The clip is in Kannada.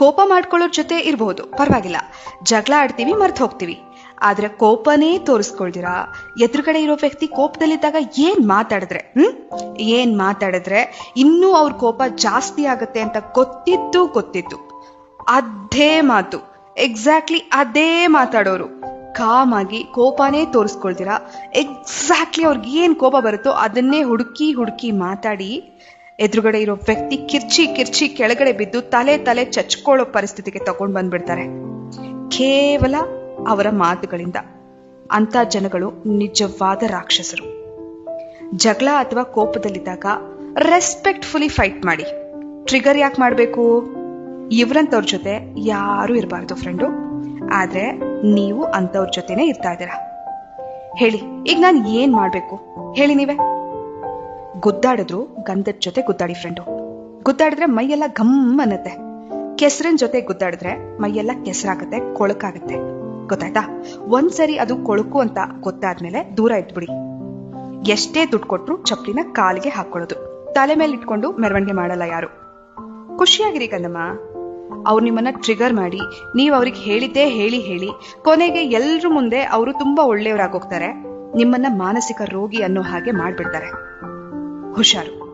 ಕೋಪ ಮಾಡ್ಕೊಳ್ಳೋರ್ ಜೊತೆ ಇರಬಹುದು ಪರವಾಗಿಲ್ಲ. ಜಗಳ ಆಡ್ತೀವಿ, ಮರ್ತು ಹೋಗ್ತೀವಿ. ಆದ್ರೆ ಕೋಪನೇ ತೋರಿಸ್ಕೊಳ್ದಿರಾ? ಎದುರುಗಡೆ ಇರೋ ವ್ಯಕ್ತಿ ಕೋಪದಲ್ಲಿದ್ದಾಗ ಏನ್ ಮಾತಾಡಿದ್ರೆ, ಹ್ಮ್? ಏನ್ ಮಾತಾಡಿದ್ರೆ ಇನ್ನೂ ಅವ್ರ ಕೋಪ ಜಾಸ್ತಿ ಆಗತ್ತೆ ಅಂತ ಗೊತ್ತಿದ್ದು ಗೊತ್ತಿತ್ತು ಅದೇ ಮಾತು. ಎಕ್ಸಾಕ್ಟ್ಲಿ ಅದೇ ಮಾತಾಡೋರು. ಕಾಮಾಗಿ ಕೋಪನೇ ತೋರಿಸ್ಕೊಳ್ತೀರಾ ಎಕ್ಸಾಕ್ಟ್ಲಿ ಅವ್ರಿಗೆ ಏನ್ ಕೋಪ ಬರುತ್ತೋ ಅದನ್ನೇ ಹುಡುಕಿ ಹುಡುಕಿ ಮಾತಾಡಿ ಎದುರುಗಡೆ ಇರೋ ವ್ಯಕ್ತಿ ಕಿರ್ಚಿ ಕಿರ್ಚಿ ಕೆಳಗಡೆ ಬಿದ್ದು ತಲೆ ತಲೆ ಚಚ್ಕೊಳ್ಳೋ ಪರಿಸ್ಥಿತಿಗೆ ತಗೊಂಡ್ ಬಂದ್ಬಿಡ್ತಾರೆ. ಕೇವಲ ಅವರ ಮಾತುಗಳಿಂದ. ಅಂತ ಜನಗಳು ನಿಜವಾದ ರಾಕ್ಷಸರು. ಜಗಳ ಅಥವಾ ಕೋಪದಲ್ಲಿದ್ದಾಗ ರೆಸ್ಪೆಕ್ಟ್ಫುಲಿ ಫೈಟ್ ಮಾಡಿ. ಟ್ರಿಗರ್ ಯಾಕೆ ಮಾಡಬೇಕು? ಇವರಂತವ್ರ ಜೊತೆ ಯಾರು ಇರಬಾರ್ದು ಫ್ರೆಂಡು ಆದ್ರೆ ನೀವು ಅಂತವ್ರ ಜೊತೆನೆ ಇರ್ತಾ ಇದ್ದೀರಾ. ಹೇಳಿ, ಈಗ ನಾನು ಏನ್ ಮಾಡ್ಬೇಕು? ಹೇಳಿ ನೀವೇ. ಗುದ್ದಾಡಿದ್ರು, ಗಂಧದ ಜೊತೆ ಗುದ್ದಾಡಿ ಫ್ರೆಂಡು ಗುದ್ದಾಡಿದ್ರೆ ಮೈಯೆಲ್ಲ ಘಮ್ ಅನ್ನತ್ತೆ. ಕೆಸರಿನ ಜೊತೆ ಗುದ್ದಾಡಿದ್ರೆ ಮೈಯೆಲ್ಲ ಕೆಸರಾಗತ್ತೆ, ಕೊಳಕಾಗತ್ತೆ. ಗೊತ್ತಾಯ್ತಾ? ಒಂದ್ಸರಿ ಅದು ಕೊಳಕು ಅಂತ ಗೊತ್ತಾದ್ಮೇಲೆ ದೂರ ಇಟ್ಬಿಡಿ. ಎಷ್ಟೇ ದುಡ್ಡು ಕೊಟ್ರು ಚಪ್ಪಲಿನ ಕಾಲಿಗೆ ಹಾಕೊಳ್ಳೋದು. ತಲೆ ಮೇಲೆ ಇಟ್ಕೊಂಡು ಮೆರವಣಿಗೆ ಮಾಡಲ್ಲ ಯಾರು. ಖುಷಿಯಾಗಿರಿ ಕಂದಮ್ಮ ಅವ್ರು ನಿಮ್ಮನ್ನ ಟ್ರಿಗರ್ ಮಾಡಿ, ನೀವು ಅವ್ರಿಗೆ ಹೇಳಿದ್ದೇ ಹೇಳಿ ಹೇಳಿ, ಕೊನೆಗೆ ಎಲ್ರ ಮುಂದೆ ಅವರು ತುಂಬಾ ಒಳ್ಳೆಯವರಾಗೋಗ್ತಾರೆ ನಿಮ್ಮನ್ನ ಮಾನಸಿಕ ರೋಗಿ ಅನ್ನೋ ಹಾಗೆ ಮಾಡ್ಬಿಡ್ತಾರೆ. होशियार हो